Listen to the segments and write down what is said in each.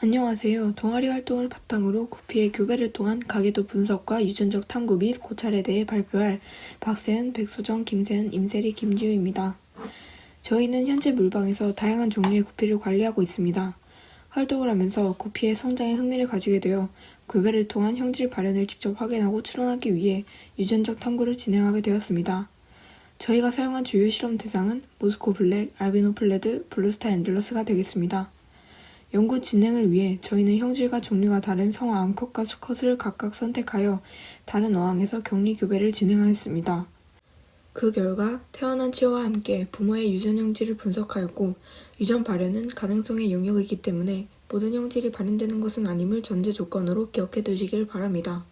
안녕하세요. 동아리 활동을 바탕으로 구피의 교배를 통한 가계도 분석과 유전적 탐구 및 고찰에 대해 발표할 박세은, 백소정, 김세은, 임세리, 김지우입니다. 저희는 현재 물방에서 다양한 종류의 구피를 관리하고 있습니다. 활동을 하면서 구피의 성장에 흥미를 가지게 되어 교배를 통한 형질 발현을 직접 확인하고 추론하기 위해 유전적 탐구를 진행하게 되었습니다. 저희가 사용한 주요 실험 대상은 모스코 블랙, 알비노 플레드, 블루스타 앤들러스가 되겠습니다. 연구 진행을 위해 저희는 형질과 종류가 다른 성어 암컷과 수컷을 각각 선택하여 다른 어항에서 격리 교배를 진행하였습니다. 그 결과 태어난 치어와 함께 부모의 유전 형질을 분석하였고 유전 발현은 가능성의 영역이기 때문에 모든 형질이 발현되는 것은 아님을 전제 조건으로 기억해 두시길 바랍니다.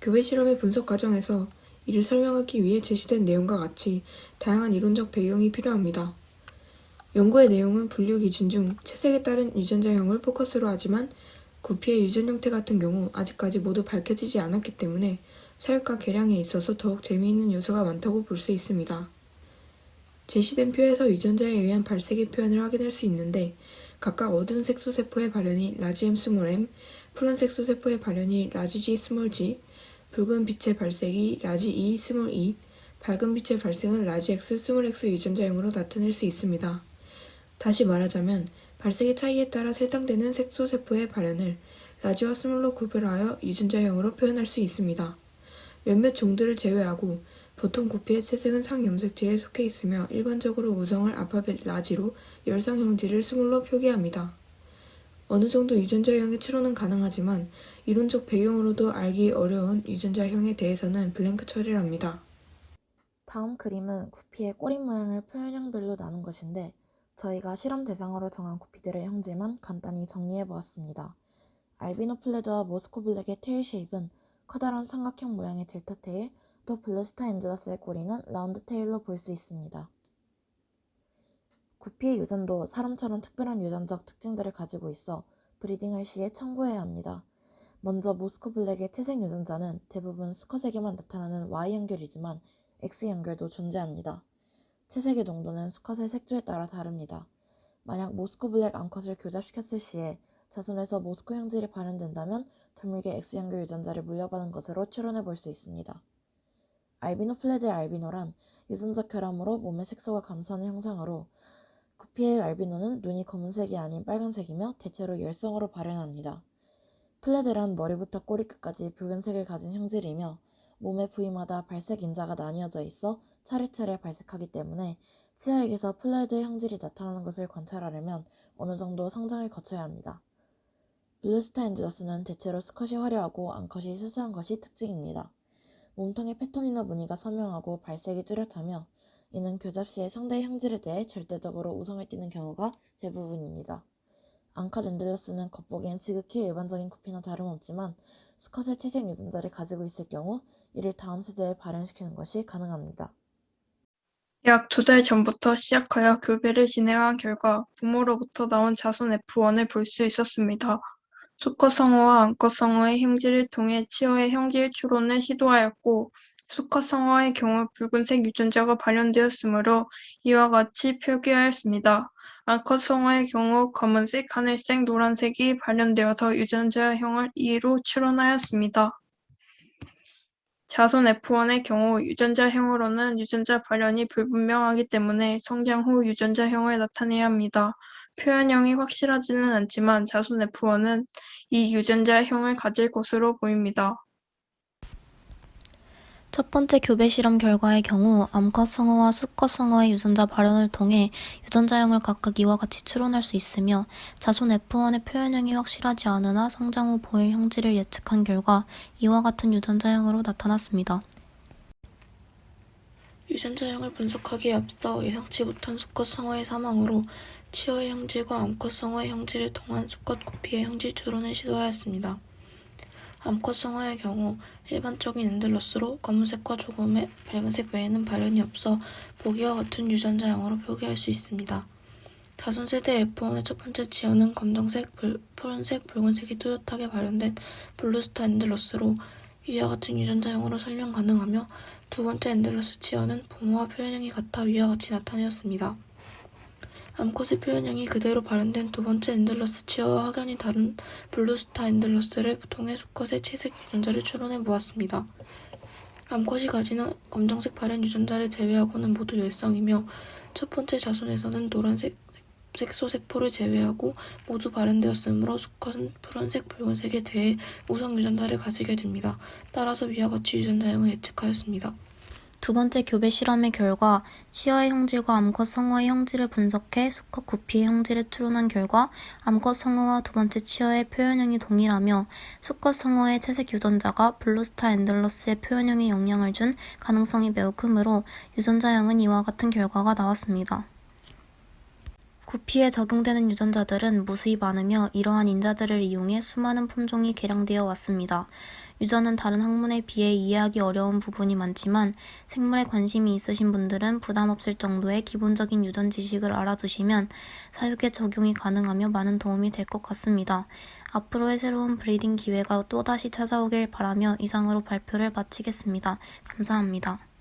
교배 실험의 분석 과정에서 이를 설명하기 위해 제시된 내용과 같이 다양한 이론적 배경이 필요합니다. 연구의 내용은 분류 기준 중 채색에 따른 유전자형을 포커스로 하지만 구피의 유전 형태 같은 경우 아직까지 모두 밝혀지지 않았기 때문에 사육과 개량에 있어서 더욱 재미있는 요소가 많다고 볼 수 있습니다. 제시된 표에서 유전자에 의한 발색의 표현을 확인할 수 있는데 각각 어두운 색소 세포의 발현이 라지 M 스몰 m, 푸른 색소 세포의 발현이 라지 G 스몰 g, 붉은 빛의 발색이 라지 E 스몰 e, 밝은 빛의 발색은 라지 X 스몰 x 유전자형으로 나타낼 수 있습니다. 다시 말하자면 발색의 차이에 따라 세상되는 색소세포의 발현을 라지와 스몰로 구별하여 유전자형으로 표현할 수 있습니다. 몇몇 종들을 제외하고 보통 구피의 채색은 상염색체에 속해 있으며 일반적으로 우성을 알파벳 라지로 열성 형질을 스몰로 표기합니다. 어느 정도 유전자형의 추론은 가능하지만 이론적 배경으로도 알기 어려운 유전자형에 대해서는 블랭크 처리를 합니다. 다음 그림은 구피의 꼬리 모양을 표현형별로 나눈 것인데 저희가 실험 대상으로 정한 구피들의 형질만 간단히 정리해 보았습니다. 알비노 플레드와 모스코 블랙의 테일 쉐입은 커다란 삼각형 모양의 델타 테일, 또 블레스타 앤드러스의 꼬리는 라운드 테일로 볼 수 있습니다. 구피의 유전도 사람처럼 특별한 유전적 특징들을 가지고 있어 브리딩할 시에 참고해야 합니다. 먼저 모스코 블랙의 채색 유전자는 대부분 수컷에게만 나타나는 Y 연결이지만 X 연결도 존재합니다. 채색의 농도는 수컷의 색조에 따라 다릅니다. 만약 모스코 블랙 암컷을 교잡시켰을 시에 자손에서 모스코 형질이 발현된다면 드물게 X연결 유전자를 물려받은 것으로 추론해 볼 수 있습니다. 알비노 플레드의 알비노란 유전적 결함으로 몸의 색소가 감소하는 형상으로 구피의 알비노는 눈이 검은색이 아닌 빨간색이며 대체로 열성으로 발현합니다. 플레드란 머리부터 꼬리끝까지 붉은색을 가진 형질이며 몸의 부위마다 발색 인자가 나뉘어져 있어 차례차례 발색하기 때문에 치아에게서 플레드 형질이 나타나는 것을 관찰하려면 어느 정도 성장을 거쳐야 합니다. 블루스타 앤드러스는 대체로 수컷이 화려하고 암컷이 수수한 것이 특징입니다. 몸통의 패턴이나 무늬가 선명하고 발색이 뚜렷하며 이는 교잡 시에 상대의 형질에 대해 절대적으로 우성을 띠는 경우가 대부분입니다. 앙컷 앤들러스는 겉보기엔 지극히 일반적인 구피나 다름없지만 수컷의 채색 유전자를 가지고 있을 경우 이를 다음 세대에 발현시키는 것이 가능합니다. 약 두 달 전부터 시작하여 교배를 진행한 결과 부모로부터 나온 자손 F1을 볼 수 있었습니다. 수컷 성어와 암컷 성어의 형질을 통해 치어의 형질 추론을 시도하였고 수컷 성어의 경우 붉은색 유전자가 발현되었으므로 이와 같이 표기하였습니다. 암컷 성어의 경우 검은색, 하늘색, 노란색이 발현되어서 유전자형을 E로 추론하였습니다. 자손 F1의 경우 유전자형으로는 유전자 발현이 불분명하기 때문에 성장 후 유전자형을 나타내야 합니다. 표현형이 확실하지는 않지만 자손 F1은 이 유전자형을 가질 것으로 보입니다. 첫 번째 교배 실험 결과의 경우 암컷 성어와 수컷 성어의 유전자 발현을 통해 유전자형을 각각 이와 같이 추론할 수 있으며 자손 F1의 표현형이 확실하지 않으나 성장 후 보일 형질을 예측한 결과 이와 같은 유전자형으로 나타났습니다. 유전자형을 분석하기에 앞서 예상치 못한 수컷 성어의 사망으로 치어의 형질과 암컷 성어의 형질을 통한 수컷 구피의 형질 추론을 시도하였습니다. 암컷 성어의 경우 일반적인 앤들러스로 검은색과 조금의 밝은색 외에는 발현이 없어 보기와 같은 유전자형으로 표기할 수 있습니다. 자손 세대 F1의 첫 번째 치어는 검정색, 불, 푸른색, 붉은색이 뚜렷하게 발현된 블루스타 앤들러스로 위와 같은 유전자형으로 설명 가능하며 두 번째 앤들러스 치어는 부모와 표현형이 같아 위와 같이 나타내었습니다. 암컷의 표현형이 그대로 발현된 두 번째 엔들러스 치어와 확연히 다른 블루스타 엔들러스를 통해 수컷의 채색 유전자를 추론해 보았습니다. 암컷이 가지는 검정색 발현 유전자를 제외하고는 모두 열성이며 첫 번째 자손에서는 노란색 색소세포를 제외하고 모두 발현되었으므로 수컷은 푸른색, 붉은색에 대해 우성 유전자를 가지게 됩니다. 따라서 위와 같이 유전자형을 예측하였습니다. 두 번째 교배 실험의 결과 치어의 형질과 암컷 성어의 형질을 분석해 수컷 구피의 형질을 추론한 결과 암컷 성어와 두 번째 치어의 표현형이 동일하며 수컷 성어의 채색 유전자가 블루스타 앤들러스의 표현형에 영향을 준 가능성이 매우 크므로 유전자형은 이와 같은 결과가 나왔습니다. 구피에 적용되는 유전자들은 무수히 많으며 이러한 인자들을 이용해 수많은 품종이 개량되어 왔습니다. 유전은 다른 학문에 비해 이해하기 어려운 부분이 많지만 생물에 관심이 있으신 분들은 부담 없을 정도의 기본적인 유전 지식을 알아두시면 사육에 적용이 가능하며 많은 도움이 될 것 같습니다. 앞으로의 새로운 브리딩 기회가 또다시 찾아오길 바라며 이상으로 발표를 마치겠습니다. 감사합니다.